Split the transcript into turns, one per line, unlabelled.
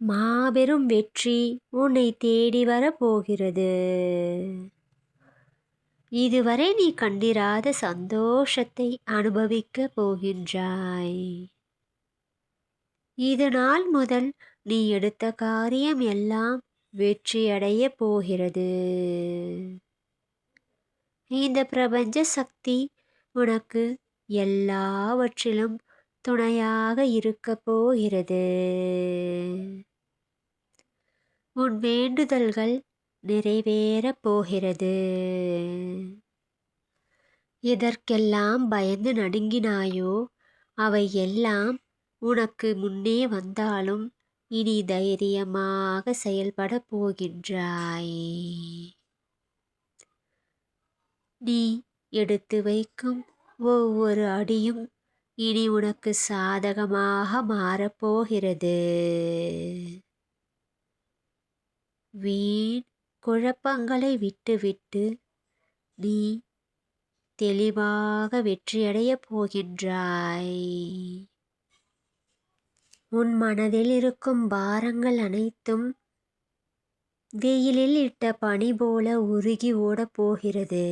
மாபெரும் வெற்றி உன்னை தேடி வரப்போகிறது. இதுவரை நீ கண்டிராத சந்தோஷத்தை அனுபவிக்கப் போகின்றாய். இது நாள் முதல் நீ எடுத்த காரியம் எல்லாம் வெற்றியடைய போகிறது. இந்த பிரபஞ்ச சக்தி உனக்கு எல்லாவற்றிலும் துணையாக இருக்க போகிறது. உன் வேண்டுதல்கள் நிறைவேறப் போகிறது. எதற்கெல்லாம் பயந்து நடுங்கினாயோ அவை எல்லாம் உனக்கு முன்னே வந்தாலும் இனி தைரியமாக செயல்பட போகின்றாய். நீ எடுத்து வைக்கும் ஒவ்வொரு அடியும் இனி உனக்கு சாதகமாக மாறப்போகிறது வீண் குழப்பங்களை விட்டுவிட்டு நீ தெளிவாக வெற்றியடையப் போகின்றாய். உன் மனதில் இருக்கும் பாரங்கள் அனைத்தும் வெயிலில் இட்ட பனி போல உருகி ஓடப் போகிறது.